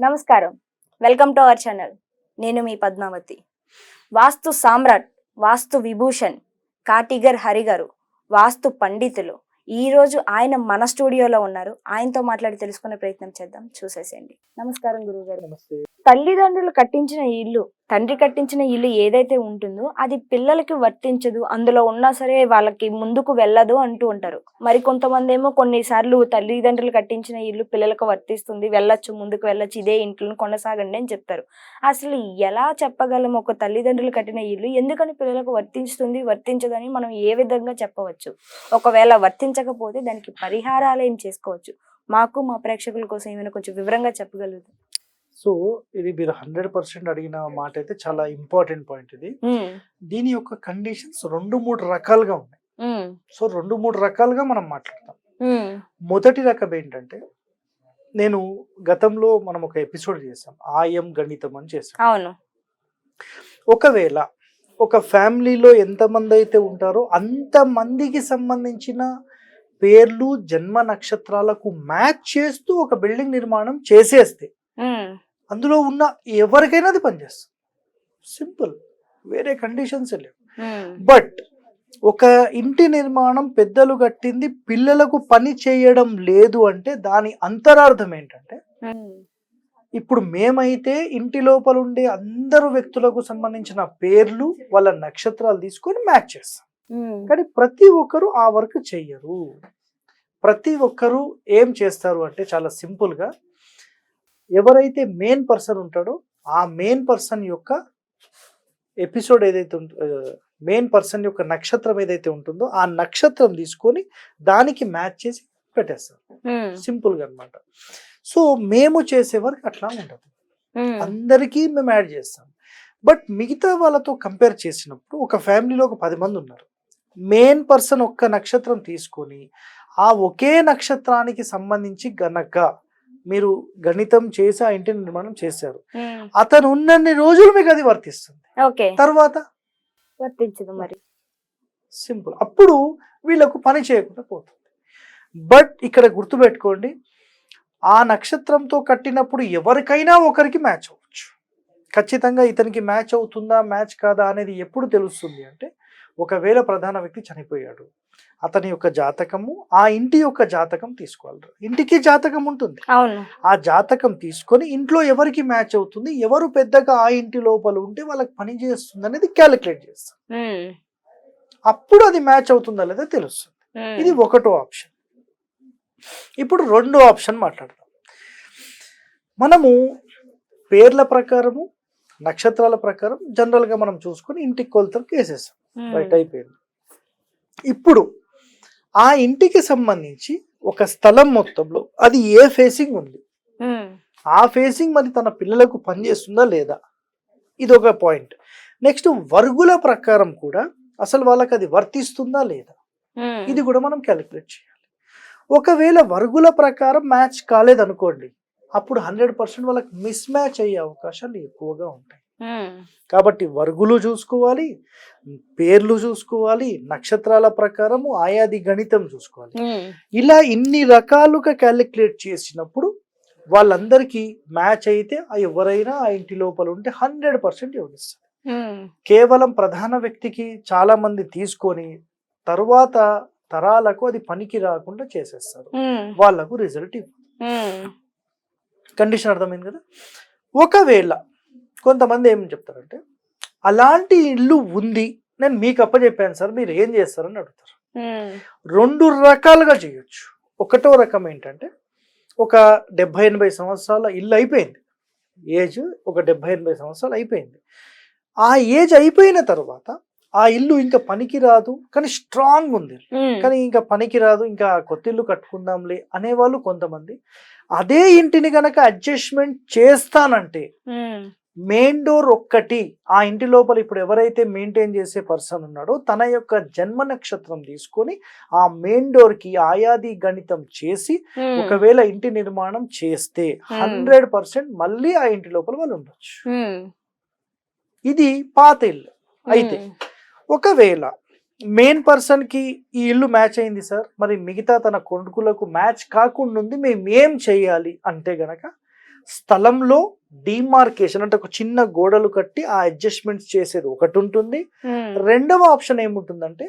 నమస్కారం. Welcome to our channel. నేను మీ పద్మావతి. వాస్తు సామ్రాట్ వాస్తు విభూషణ్ కాటిగర్ హరి గారు వాస్తు పండితులు. ఈ రోజు ఆయన మన స్టూడియోలో ఉన్నారు. ఆయనతో మాట్లాడి తెలుసుకునే ప్రయత్నం చేద్దాం. చూసేసేయండి. నమస్కారం గురువు గారు తల్లిదండ్రులు కట్టించిన ఇల్లు తండ్రి కట్టించిన ఇల్లు ఏదైతే ఉంటుందో అది పిల్లలకి వర్తించదు. అందులో ఉన్నా సరే వాళ్ళకి ముందుకు వెళ్ళదు అంటూ ఉంటారు. మరి కొంతమంది ఏమో కొన్నిసార్లు తల్లిదండ్రులు కట్టించిన ఇల్లు పిల్లలకు వర్తిస్తుంది. వెళ్ళొచ్చు ముందుకు వెళ్ళొచ్చు ఇదే ఇంట్లో కొనసాగండి అని చెప్తారు. అసలు ఎలా చెప్పగలం ఒక తల్లిదండ్రులు కట్టిన ఇల్లు? ఎందుకని పిల్లలకు వర్తిస్తుంది వర్తించదని మనం ఏ విధంగా చెప్పవచ్చు? ఒకవేళ వర్తించకపోతే దానికి పరిహారాలు ఏం చేసుకోవచ్చు? మాకు మా ప్రేక్షకుల కోసం ఏమైనా కొంచెం వివరంగా చెప్పగలుగుతాం సో ఇది మీరు హండ్రెడ్ పర్సెంట్ అడిగిన మాట అయితే చాలా ఇంపార్టెంట్ పాయింట్ ఇది. దీని యొక్క కండిషన్స్ రెండు మూడు రకాలుగా ఉన్నాయి. సో రెండు మూడు రకాలుగా మనం మాట్లాడతాం. మొదటి రకం ఏంటంటే నేను గతంలో మనం ఒక ఎపిసోడ్ చేసాం ఆయం గణితం అని చేసాం అవును. ఒకవేళ ఒక ఫ్యామిలీలో ఎంతమంది అయితే ఉంటారో అంతమందికి సంబంధించిన పేర్లు జన్మ నక్షత్రాలకు మ్యాచ్ చేస్తూ ఒక బిల్డింగ్ నిర్మాణం చేసేస్తే అందులో ఉన్న ఎవరికైనా అది పనిచేస్తుంది. సింపుల్ వేరే కండిషన్స్ లేవు. బట్ ఒక ఇంటి నిర్మాణం పెద్దలు కట్టింది పిల్లలకు పని చేయడం లేదు అంటే దాని అంతరార్థం ఏంటంటే ఉమ్, ఇప్పుడు మేమైతే ఇంటి లోపల ఉండే అందరు వ్యక్తులకు సంబంధించిన పేర్లు వాళ్ళ నక్షత్రాలు తీసుకొని మ్యాచ్ చేస్తాం. ఉమ్, కానీ ప్రతి ఒక్కరు ఆ వర్క్ చెయ్యరు. ప్రతి ఒక్కరు ఏం చేస్తారు అంటే చాలా సింపుల్గా ఎవరైతే మెయిన్ పర్సన్ ఉంటాడో ఆ మెయిన్ పర్సన్ యొక్క ఎపిసోడ్ ఏదైతే మెయిన్ పర్సన్ యొక్క నక్షత్రం ఏదైతే ఉంటుందో ఆ నక్షత్రం తీసుకొని దానికి మ్యాచ్ చేసి పెట్టేస్తారు. సింపుల్గా అన్నమాట. సో మేము చేసే వర్క్ అట్లా ఉండదు ఉమ్, అందరికీ మేము యాడ్ చేస్తాం. బట్ మిగతా వాళ్ళతో కంపేర్ చేసినప్పుడు ఒక ఫ్యామిలీలో ఒక పది మంది ఉన్నారు. మెయిన్ పర్సన్ ఒక్క నక్షత్రం తీసుకొని ఆ ఒకే నక్షత్రానికి సంబంధించి గనక మీరు గణితం చేసి ఆ ఇంటి నిర్మాణం చేశారు. అతను ఉన్నన్ని రోజులు మీకు అది వర్తిస్తుంది. తర్వాత? వర్తించదు మరి. సింపుల్. అప్పుడు వీళ్ళకు పని చేయకుండా పోతుంది. బట్ ఇక్కడ గుర్తుపెట్టుకోండి ఆ నక్షత్రంతో కట్టినప్పుడు ఎవరికైనా ఒకరికి మ్యాచ్ అవ్వచ్చు. ఖచ్చితంగా ఇతనికి మ్యాచ్ అవుతుందా మ్యాచ్ కాదా అనేది ఎప్పుడు తెలుస్తుంది అంటే ఒకవేళ ప్రధాన వ్యక్తి చనిపోయాడు అతని యొక్క జాతకము ఆ ఇంటి యొక్క జాతకం తీసుకోవాలి. ఇంటికి జాతకం ఉంటుంది. ఆ జాతకం తీసుకొని ఇంట్లో ఎవరికి మ్యాచ్ అవుతుంది ఎవరు పెద్దగా ఆ ఇంటి లోపల ఉంటే వాళ్ళకి పని చేస్తుంది అనేది క్యాలిక్యులేట్ చేస్తాం. ఉమ్, అప్పుడు అది మ్యాచ్ అవుతుందా లేదా తెలుస్తుంది. ఇది ఒకటో ఆప్షన్. ఇప్పుడు రెండో ఆప్షన్ మాట్లాడదాం. మనము పేర్ల ప్రకారము నక్షత్రాల ప్రకారం జనరల్గా మనం చూసుకొని ఇంటికి కొలతలకు వేసేసాం ఉమ్, రైట్ అయిపోయింది. ఇప్పుడు ఆ ఇంటికి సంబంధించి ఒక స్థలం మొత్తంలో అది ఏ ఫేసింగ్ ఉంది? ఆ ఫేసింగ్ మరి తన పిల్లలకు పనిచేస్తుందా లేదా? ఇది ఒక పాయింట్ నెక్స్ట్ వర్గుల ప్రకారం కూడా అసలు వాళ్ళకి అది వర్తిస్తుందా లేదా? ఇది కూడా మనం క్యాలిక్యులేట్ చేయాలి. ఒకవేళ వర్గుల ప్రకారం మ్యాచ్ కాలేదనుకోండి అప్పుడు హండ్రెడ్ పర్సెంట్ వాళ్ళకి మిస్ మ్యాచ్ అయ్యే అవకాశాలు ఎక్కువగా ఉంటాయి. కాబట్టి వర్గులు చూసుకోవాలి పేర్లు చూసుకోవాలి నక్షత్రాల ప్రకారము ఆయాది గణితం చూసుకోవాలి. ఇలా ఇన్ని రకాలుగా క్యాలిక్యులేట్ చేసినప్పుడు వాళ్ళందరికీ మ్యాచ్ అయితే ఆ ఎవరైనా ఆ ఇంటి లోపల ఉంటే హండ్రెడ్ పర్సెంట్ యోగిస్తారు కేవలం ప్రధాన వ్యక్తికి చాలా మంది తీసుకొని తరువాత తరాలకు అది పనికి రాకుండా చేసేస్తారు. వాళ్ళకు రిజల్ట్ ఇవ్వదు కండిషన్ అర్థమైంది కదా? ఒకవేళ కొంతమంది ఏం చెప్తారంటే అలాంటి ఇల్లు ఉంది నేను మీకు అప్పచెప్పాను సార్ మీరు ఏం చేస్తారని అడుగుతారు. రెండు రకాలుగా చేయొచ్చు. ఒకటో రకం ఏంటంటే ఒక డెబ్బై ఎనభై సంవత్సరాల ఇల్లు అయిపోయింది. ఏజ్ ఒక డెబ్బై ఎనభై సంవత్సరాలు అయిపోయింది. ఆ ఏజ్ అయిపోయిన తర్వాత ఆ ఇల్లు ఇంకా పనికి రాదు కానీ స్ట్రాంగ్ ఉంది. కానీ ఇంకా పనికి రాదు ఇంకా కొత్త ఇల్లు కట్టుకుందాంలే అనేవాళ్ళు కొంతమంది. అదే ఇంటిని గనక అడ్జస్ట్మెంట్ చేస్తానంటే మెయిన్ డోర్ ఒక్కటి ఆ ఇంటి లోపల ఇప్పుడు ఎవరైతే మెయింటైన్ చేసే పర్సన్ ఉన్నాడో తన యొక్క జన్మ నక్షత్రం తీసుకొని ఆ మెయిన్ డోర్కి ఆయాది గణితం చేసి ఒకవేళ ఇంటి నిర్మాణం చేస్తే హండ్రెడ్ పర్సెంట్ మళ్ళీ ఆ ఇంటి లోపల వాళ్ళు ఉండొచ్చు. ఇది పాత ఇల్లు. అయితే ఒకవేళ మెయిన్ పర్సన్కి ఈ ఇల్లు మ్యాచ్ అయింది సార్ మరి మిగతా తన కొడుకులకు మ్యాచ్ కాకుండా ఉంది మేము ఏం చేయాలి అంటే గనక స్థలంలో డిమార్కేషన్ అంటే ఒక చిన్న గోడలు కట్టి ఆ అడ్జస్ట్మెంట్స్ చేసేది ఒకటి ఉంటుంది. ఉమ్, రెండవ ఆప్షన్ ఏముంటుందంటే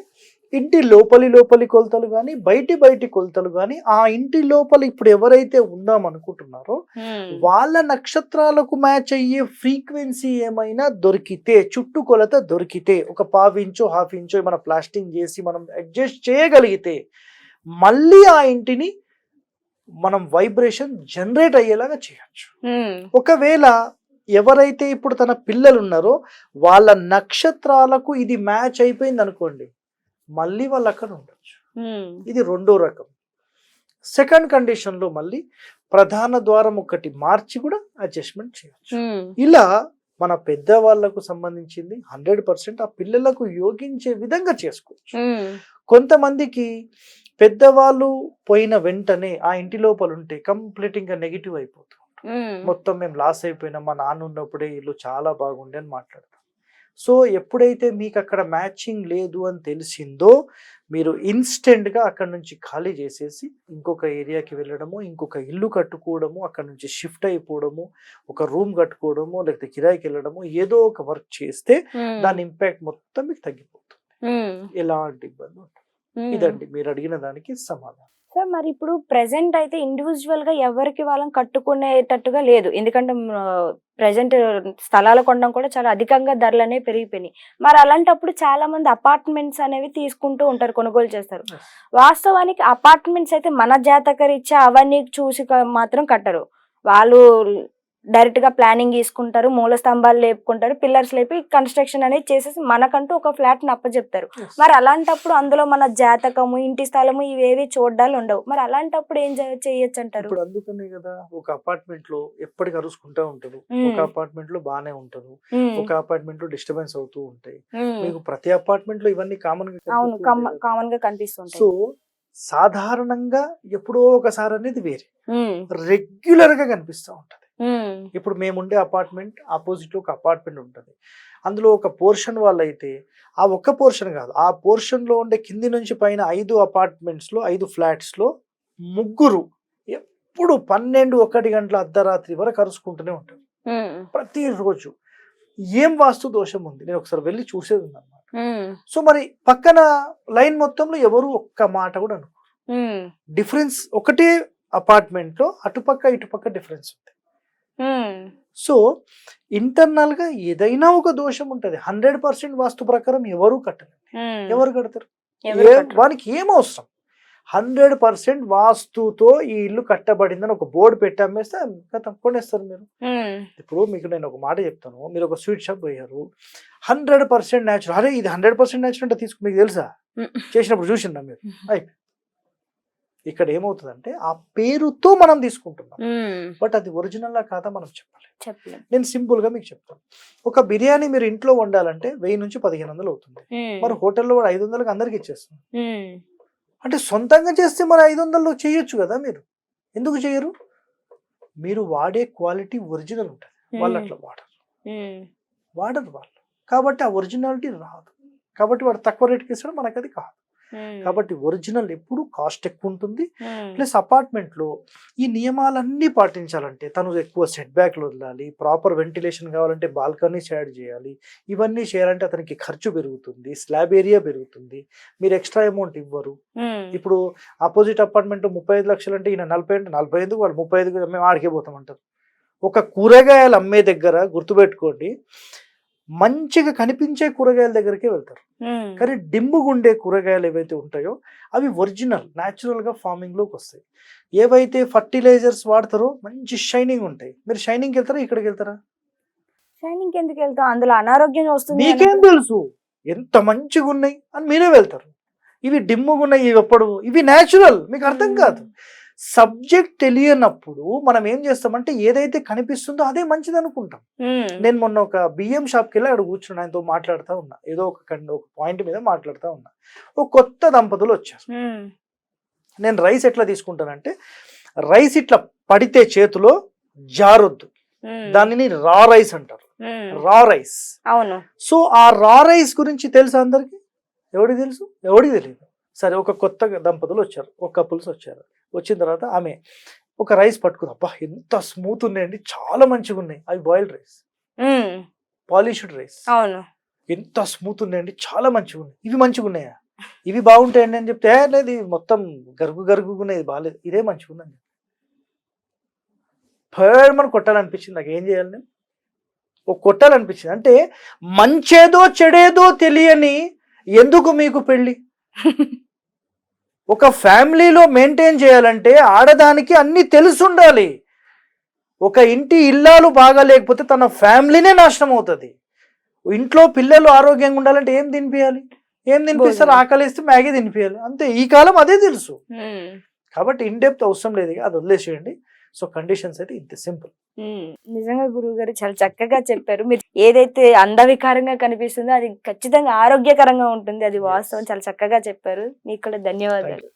ఇంటి లోపలి లోపలి కొలతలు కానీ బయటి బయటి కొలతలు కానీ ఆ ఇంటి లోపల ఇప్పుడు ఎవరైతే ఉందాం అనుకుంటున్నారో ఉమ్, వాళ్ళ నక్షత్రాలకు మ్యాచ్ అయ్యే ఫ్రీక్వెన్సీ ఏమైనా దొరికితే చుట్టు కొలత దొరికితే ఒక పావు ఇంచో హాఫ్ ఇంచో ఏమైనా ప్లాస్టింగ్ చేసి మనం అడ్జస్ట్ చేయగలిగితే మళ్ళీ ఆ ఇంటిని మనం వైబ్రేషన్ జనరేట్ అయ్యేలాగా చేయొచ్చు. ఉమ్, ఒకవేళ ఎవరైతే ఇప్పుడు తన పిల్లలు ఉన్నారో వాళ్ళ నక్షత్రాలకు ఇది మ్యాచ్ అయిపోయింది అనుకోండి మళ్ళీ వాళ్ళు అక్కడ ఉండొచ్చు. ఉమ్, ఇది రెండో రకం. సెకండ్ కండిషన్లో మళ్ళీ ప్రధాన ద్వారం ఒకటి మార్చి కూడా అడ్జస్ట్మెంట్ చేయొచ్చు. ఉమ్, ఇలా మన పెద్దవాళ్ళకు సంబంధించింది హండ్రెడ్ పర్సెంట్ ఆ పిల్లలకు యోగించే విధంగా చేసుకోవచ్చు. కొంతమందికి పెద్దవాళ్ళు పోయిన వెంటనే ఆ ఇంటి లోపల ఉంటే కంప్లీట్ ఇంకా నెగిటివ్ అయిపోతుంది మొత్తం మేము లాస్ అయిపోయినాం మా నాన్న ఉన్నప్పుడే ఇల్లు చాలా బాగుండే అని మాట్లాడతాం సో ఎప్పుడైతే మీకు అక్కడ మ్యాచింగ్ లేదు అని తెలిసిందో మీరు ఇన్స్టెంట్గా అక్కడ నుంచి ఖాళీ చేసేసి ఇంకొక ఏరియాకి వెళ్ళడము ఇంకొక ఇల్లు కట్టుకోవడము అక్కడ నుంచి షిఫ్ట్ అయిపోవడము ఒక రూమ్ కట్టుకోవడము లేకపోతే కిరాయికి వెళ్ళడము ఏదో ఒక వర్క్ చేస్తే దాని ఇంపాక్ట్ మొత్తం మీకు తగ్గిపోతుంది. ఎలాంటి ఇబ్బంది. ఉమ్. ఇదండి. మీరు అడిగిన దానికి సమాధానం. సార్ మరి ఇప్పుడు ప్రెసెంట్ అయితే ఇండివిజువల్గా ఎవరికి వాళ్ళని కట్టుకునేటట్టుగా లేదు. ఎందుకంటే ప్రెసెంట్ స్థలాలు కొనడం కూడా చాలా అధికంగా ధరలు అనేవి పెరిగిపోయినాయి. మరి అలాంటప్పుడు చాలా మంది అపార్ట్మెంట్స్ అనేవి తీసుకుంటూ ఉంటారు కొనుగోలు చేస్తారు. వాస్తవానికి అపార్ట్మెంట్స్ అయితే మన జాతక రీత్యా అవన్నీ చూసి మాత్రం కట్టరు. వాళ్ళు డైరెక్ట్గా ప్లానింగ్ తీసుకుంటారు మూల స్తంభాలు లేపుకుంటారు పిల్లర్స్ లేపి కన్స్ట్రక్షన్ అనేది చేసేసి మనకంటూ ఒక ఫ్లాట్ని అప్పచెప్తారు. మరి అలాంటప్పుడు అందులో మన జాతకము ఇంటి స్థలము ఇవేవి చూడాలి ఉండవు. మరి అలాంటప్పుడు ఏం చేయొచ్చు అంటారు ఇప్పుడు అందుకనే కదా ఒక అపార్ట్మెంట్లో ఎప్పటికి అరుచుకుంటా ఉంటారు. ఒక అపార్ట్మెంట్లో బానే ఉంటారు. ఒక అపార్ట్మెంట్లో డిస్టర్బెన్స్ అవుతూ ఉంటాయి. మీకు ప్రతి అపార్ట్మెంట్లో ఇవన్నీ కామన్గా అవును. కామన్గా కనిపిస్తుంటాయి. సో సాధారణంగా ఎప్పుడో ఒకసారి అనేది వేరే. రెగ్యులర్గా కనిపిస్తూ ఉమ్, ఇప్పుడు మేముండే అపార్ట్మెంట్ ఆపోజిట్ ఒక అపార్ట్మెంట్ ఉంటుంది. అందులో ఒక పోర్షన్ వాళ్ళైతే ఆ ఒక్క పోర్షన్ కాదు ఆ పోర్షన్లో ఉండే కింది నుంచి పైన ఐదు అపార్ట్మెంట్స్లో ఐదు ఫ్లాట్స్లో ముగ్గురు ఎప్పుడు పన్నెండు ఒకటి గంటల అర్ధరాత్రి వరకు అరుచుకుంటూనే ఉంటారు. ప్రతిరోజు. ఏం వాస్తు దోషం ఉంది? నేను ఒకసారి వెళ్ళి చూసేది ఉందన్నమాట. సో మరి పక్కన లైన్ మొత్తంలో ఎవరు ఒక్క మాట కూడా అనుకో డిఫరెన్స్ ఒకటే అపార్ట్మెంట్లో అటుపక్క ఇటుపక్క డిఫరెన్స్ ఉంది. సో ఇంటర్నల్గా ఏదైనా ఒక దోషం ఉంటది. హండ్రెడ్ పర్సెంట్ వాస్తు ప్రకారం ఎవరు కట్టరు. ఎవరు కడతారు? వానికి ఏం అవసరం? హండ్రెడ్ పర్సెంట్ వాస్తుతో ఈ ఇల్లు కట్టబడిందని ఒక బోర్డు పెట్టి అమ్మేస్తే గతం కొనేస్తారు మీరు. ఇప్పుడు మీకు నేను ఒక మాట చెప్తాను. మీరు ఒక స్వీట్ షాప్ పోయారు. హండ్రెడ్ పర్సెంట్ న్యాచురల్ అరే ఇది హండ్రెడ్ పర్సెంట్ న్యాచురల్ అంటే తీసుకు మీకు తెలుసా. చేసినప్పుడు చూసిందా మీరు? అయిపోయింది. ఇక్కడ ఏమవుతుందంటే ఆ పేరుతో మనం తీసుకుంటున్నాం. బట్ అది ఒరిజినల్లా కాదా మనం చెప్పాలి. నేను సింపుల్గా మీకు చెప్తాను. ఒక బిర్యానీ మీరు ఇంట్లో వండాలంటే వెయ్యి నుంచి పదిహేను వందలు అవుతుంది. మరి హోటల్లో కూడా ఐదు వందలకి అందరికి ఇచ్చేస్తుంది అంటే సొంతంగా చేస్తే మరి ఐదు వందలు చేయొచ్చు కదా మీరు? ఎందుకు చేయరు? మీరు వాడే క్వాలిటీ ఒరిజినల్ ఉంటుంది. వాళ్ళు అట్లా వాడరు. వాడరు వాళ్ళు. కాబట్టి ఆ ఒరిజినాలిటీ రాదు. కాబట్టి వాడు తక్కువ రేట్కి ఇస్తాడు మనకు అది కాదు. కాబట్టి ఒరిజినల్ ఎప్పుడు కాస్ట్ ఎక్కువ ఉంటుంది ప్లస్ అపార్ట్మెంట్లో ఈ నియమాలన్నీ పాటించాలంటే తను ఎక్కువ సెట్ బ్యాక్లు వదలాలి ప్రాపర్ వెంటిలేషన్ కావాలంటే బాల్కనీస్ యాడ్ చేయాలి ఇవన్నీ చేయాలంటే అతనికి ఖర్చు పెరుగుతుంది స్లాబ్ ఏరియా పెరుగుతుంది. మీరు ఎక్స్ట్రా అమౌంట్ ఇవ్వరు. ఇప్పుడు ఆపోజిట్ అపార్ట్మెంట్ ముప్పై ఐదు లక్షలు అంటే ఈయన నలభై అంటే నలభై ఐదు వాళ్ళు ముప్పై ఐదు మేము ఆడికే పోతామంటారు. ఒక కూరగాయలు అమ్మే దగ్గర గుర్తుపెట్టుకోండి. మంచిగా కనిపించే కూరగాయల దగ్గరికే వెళ్తారు. కానీ డిమ్ముగుండే కూరగాయలు ఏవైతే ఉంటాయో అవి ఒరిజినల్ న్యాచురల్గా ఫార్మింగ్లోకి వస్తాయి. ఏవైతే ఫర్టిలైజర్స్ వాడతారో మంచి షైనింగ్ ఉంటాయి. మీరు షైనింగ్కి వెళ్తారా ఇక్కడికి వెళ్తారా? షైనింగ్ ఎందుకు వెళ్తాం అందులో అనారోగ్యం వస్తుంది మీకేం తెలుసు? ఎంత మంచిగా ఉన్నాయి అని మీరే వెళ్తారు. ఇవి డిమ్ముగా ఉన్నాయి ఇవి ఎప్పుడు? ఇవి న్యాచురల్ మీకు అర్థం కాదు. సబ్జెక్ట్ తెలియనప్పుడు మనం ఏం చేస్తామంటే ఏదైతే కనిపిస్తుందో అదే మంచిది అనుకుంటాం. నేను మొన్న ఒక బియ్యం షాప్కి వెళ్ళి అక్కడ కూర్చుని ఆయనతో మాట్లాడుతూ ఉన్నా. ఏదో ఒక ఒక పాయింట్ మీద మాట్లాడుతూ ఉన్నా. ఒక కొత్త దంపతులు వచ్చారు. నేను రైస్ ఎట్లా తీసుకుంటానంటే రైస్ ఇట్లా పడితే చేతిలో జారొద్దు. దానిని రా రైస్ అంటారు. రా రైస్. అవును. సో ఆ రా రైస్ గురించి తెలుసా అందరికి? ఎవరికి తెలుసు? ఎవరికి తెలియదు సరే ఒక కొత్త దంపతులు వచ్చారు. ఒక కపుల్స్ వచ్చారు. వచ్చిన తర్వాత ఆమె ఒక రైస్ పట్టుకుని అబ్బా ఎంత స్మూత్ ఉన్నాయండి. చాలా మంచిగా ఉన్నాయి. అవి బాయిల్డ్ రైస్. Polished rice. అవును. ఎంత స్మూత్ ఉన్నాయండి. చాలా మంచిగా ఉన్నాయి. ఇవి మంచిగా ఉన్నాయా? ఇవి బాగుంటాయండి అని చెప్తే "ఏ, లేదు మొత్తం గరుగు గరుగుగా ఇది బాగాలేదు ఇదే మంచిగా ఉందని ఫర్ మనం కొట్టాలనిపించింది. నాకు ఏం చేయాలి నేను? ఒక కొట్టాలనిపించింది. అంటే మంచేదో చెడేదో తెలియని ఎందుకు మీకు పెళ్ళి? ఒక ఫ్యామిలీలో మెయింటైన్ చేయాలంటే ఆడదానికి అన్ని తెలిసి ఉండాలి ఒక ఇంటి ఇల్లాలు బాగా లేకపోతే తన ఫ్యామిలీనే నాశనం అవుతుంది. ఇంట్లో పిల్లలు ఆరోగ్యంగా ఉండాలంటే ఏం తినిపించాలి ఏం తినిపిస్తారు. ఆకలిస్తే మ్యాగీ తినిపించాలి అంతే. ఈ కాలం అదే తెలుసు. కాబట్టి ఇన్ డెప్త్ అవసరం లేదు. అది వదిలేసేయండి. సో కండిషన్స్ అయితే ఇంత సింపుల్. నిజంగా గురువు గారు చాలా చక్కగా చెప్పారు. మీరు ఏదైతే అందవికారంగా కనిపిస్తుందో అది ఖచ్చితంగా ఆరోగ్యకరంగా ఉంటుంది. అది వాస్తవం. చాలా చక్కగా చెప్పారు. మీకు కూడా ధన్యవాదాలు.